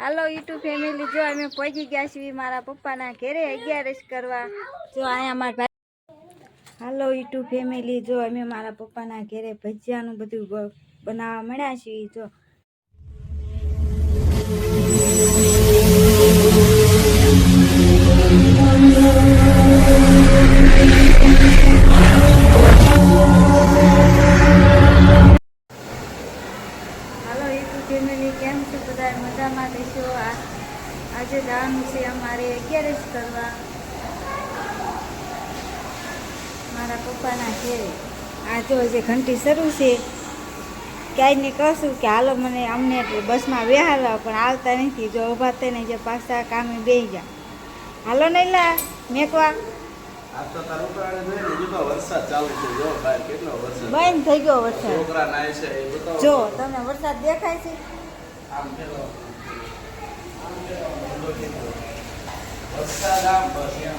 હાલો, YouTube family, જો અમે પહોંચી ગયા છીએ મારા પપ્પાના ઘરે અગિયારસ કરવા. જો અહીંયા મારા ભાઈ હાલો, યુટ્યુબ ફેમિલી, જો અમે મારા પપ્પાના ઘરે ભજીયાનું બધું બનાવવા મળ્યા છીએ, જો. હાલો યુટ્યુબ ફેમિલી કેમ છો? બધા મજામાં દેશો આજે જવાનું છે અમારે અગિયારસ કરવા. મારા પપ્પાના ઘેરે આ જો જે ઘંટી શરૂ છે, ક્યાંય કહશું કે હાલો મને અમને બસમાં બેહાડવા, પણ આવતા નથી. જો ઊભા થઈને જે પાછા કામે બે જા હાલો નહીં લા મેકવા. બંધ થઈ ગયો વરસાદ. જો તમને વરસાદ દેખાય છે. વરસાદ આમ વરસાદ.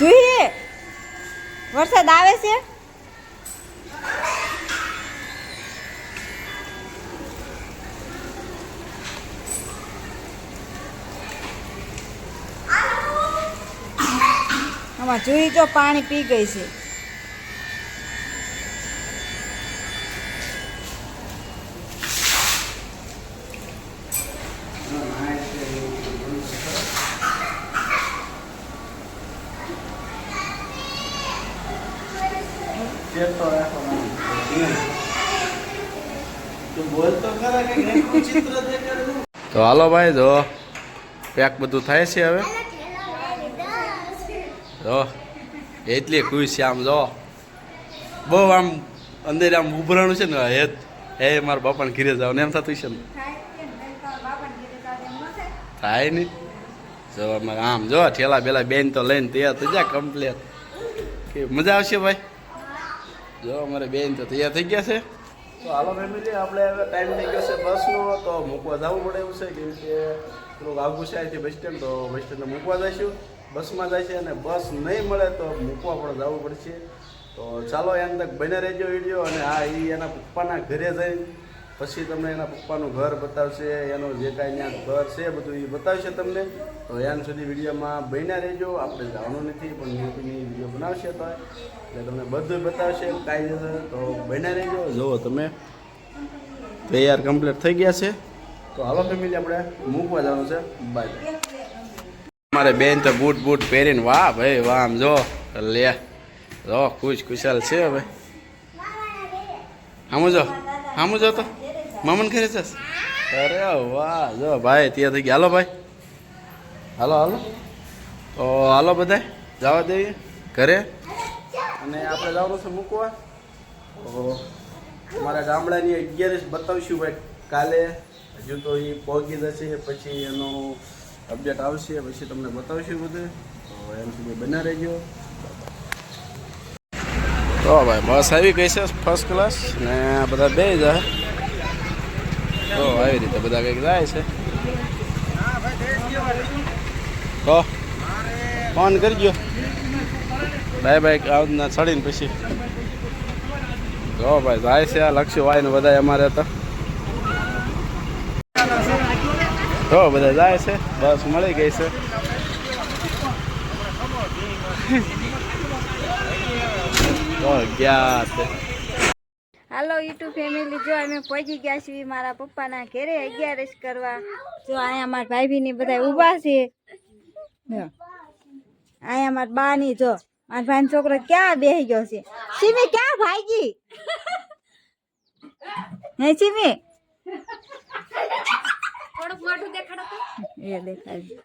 જોઈએ. વરસાદ આવે છે? આમાં જોઈ તો પાણી પી ગઈ છે. તો હાલો ભાઈ, જો પેક બધું થાય છે હવે. જો, એટલી ખુશ છે આમ, જો. બહુ આમ અંદર આમ ઉભરાણું છે ને હે હે, મારા બાપાને ઘીરે જાવ ને એમ થતું છે ને. થાય નહીં જો અમારે આમ, જો, ઠેલા બેલા બેન તો લઈને તૈયાર થઈ જાય કમ્પ્લેટ કે મજા આવશે ભાઈ? જો, અમારે બેન તો તૈયાર થઈ ગયા છે. તો હાલો ફેમિલી આપણે ટાઈમ થઈ ગયો છે બસનો, તો મૂકવા જવું પડે એવું છે કેમ કે થોડુંક આવું છે બસ સ્ટેન્ડ, તો બસ સ્ટેન્ડને મૂકવા જઈશું. બસમાં જાય છે અને બસ નહીં મળે તો મૂકવા પણ જવું પડશે. તો ચાલો, એમ તક બને રહેજો વીડિયો અને આ એ એના પપ્પાના ઘરે જઈ પછી તમને એના પપ્પાનું ઘર બતાવશે, એનું જે કાંઈ ત્યાં ઘર છે બધું એ બતાવશે તમને. તો એન સુધી વિડીયોમાં બન્યા રહેજો. આપણે જવાનું નથી, પણ ન્યૂઝની વીડિયો બનાવશે તો. એટલે તમને બધું બતાવશે, કાંઈ તો બન્યા રહેજો. જુઓ તમે, તૈયાર કમ્પ્લીટ થઈ ગયા છે. તો હાલો ફેમિલી, આપણે મૂકવા જવાનું છે. બાય મારે બેન તો બૂટ બૂટ પહેરીને વાહ ભાઈ, વાહ, આમ જો. લે. જો, ખુશ ખુશાલ છે હવે. આમ જો. આમ જો તો. મામન ઘરે જશ. અરે વાહ, જો ભાઈ ત્યાં થઈ ગયા. હાલો ભાઈ. હાલો હાલો. તો હાલો બધા જવા દઈએ ઘરે. અને આપણે જવાનું છે મૂકવા. તો અમારા ગામડાની અગિયારસ બતાવશું ભાઈ, કાલે હજુ તો એ પહોંચી જશે, પછી એનો અપડેટ આવશે, પછી તમને બતાવશું બધું. તો એમ સુધી બના રહેજો. તો ભાઈ, બસ આવી ગઈ છે ફર્સ્ટ ક્લાસ ને બધા બે જાય તો આવી રીતે બધા કંઈક જાય છે. તો ફોન કરજો. બાય બાય, આવના ચડીને પછી. જો ભાઈ, જાય છે આ લક્ષ્ય વાય ને બધા અમારે તો. તો બધા જાય છે, બસ મળી ગઈ છે. હાલો યુટ્યુબ ફેમિલી, જો અમે પહોંચી ગયા છીએ મારા પપ્પાના ઘેરે અગિયારસ કરવા. જો અહીંયા મારા ભાઈ ની બધા ઊભા છે. અહીંયા મારા બા ની જો, મારા ભાઈ છોકરો ક્યાં બેસી ગયો છે? સીમી ક્યાં ભાગી? હે સિમી? એ દેખાય.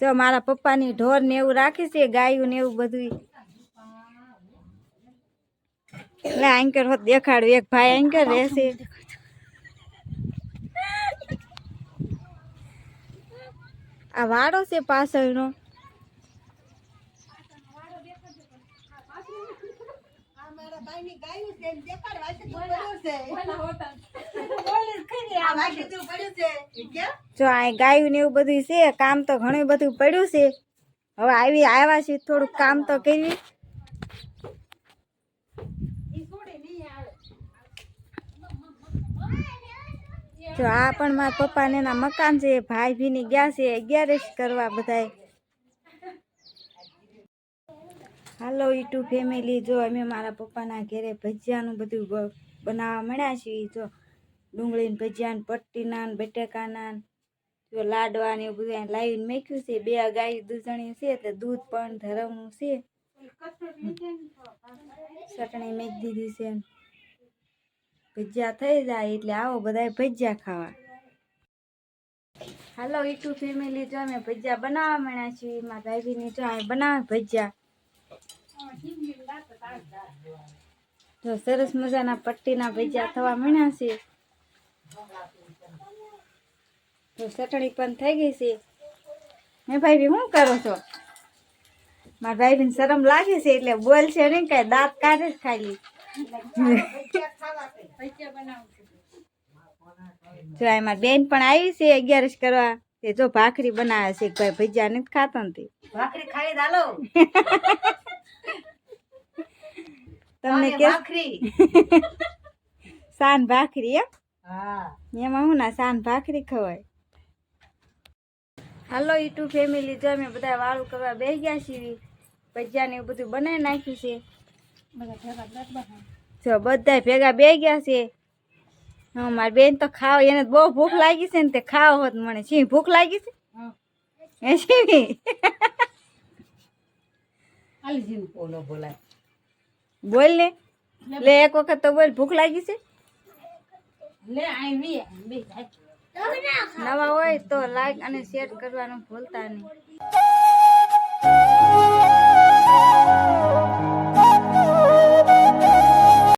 જો મારા પપ્પાની ઢોર ને એવું રાખી છે ગાયું ને એવું બધું એટલે એન્કર હોત દેખાડું એક ભાઈ એન્કર રહેશે. આ વાડો છે પાછળનો. જો આ ગાયું ને એવું બધું છે કામ તો ઘણું બધું પડ્યું છે. હવે આવી આવ્યા છે થોડુંક કામ તો કરી જો આ પણ મારા પપ્પાને એના મકાન છે ભાઈ ભીની ગયા છે અગિયારસ કરવા બધાય. હાલો યુટ્યુબ ફેમિલી જો અમે મારા પપ્પાના ઘરે ભજીયાનું બધું બનાવવા મળ્યા છીએ જો. ડુંગળીને ભજીયા ને પટ્ટીના ને બટેકાના જો લાડવા ને એવું બધું લાવીને મેખ્યું છે. બે ગાય દૂધણી છે તો દૂધ પણ ધરવનું છે. ચટણી મેક દીધી છે. ભજીયા થઈ જાય એટલે આવો બધા ભજીયા ખાવા. હાલો, ઈટુ ફેમિલી જો અમે ભજીયા બનાવવા મળ્યા છીએ. મારા ભાભીને જો અમે બનાવે ભજીયા. જો સરસ મજાના પટ્ટીના ભજીયા થવા મળ્યા છે. તો ચટણી પણ થઈ ગઈ છે. હે ભાઈ શું કરો છો? મારા ભાઈ શરમ લાગે છે એટલે બોલ છે નહીં કઈ દાંત કાઢે જ ખાલી. જો એમાં બેન પણ આવી છે અગિયારસ કરવા. તે જો ભાખરી બનાવે છે ભાઈ ભજીયા નથી ખાતા ને ભાખરી ખાઈ દાલો તમને કે ભાખરી. સાન ભાખરી એમ? એમાં હું ના સાન ભાખરી ખવાય. હાલો યુટ્યુબ ફેમિલી જો અમે બધા વાળું કરવા બે ગયા છીએ. ભજીયા ને એવું બધું બનાવી નાખ્યું છે. જો બધા ભેગા બે ગયા છે. હા મારી બેન તો ખાવ એને બહુ ભૂખ લાગી છે ને તે ખાવ હોત મને. સિંહ ભૂખ લાગી છે? એ સિંહ બોલ ને. લે એક વખત તો બોલ ભૂખ લાગી છે? નવા હોય તો લાઈક અને શેર કરવાનું ભૂલતા નહીં.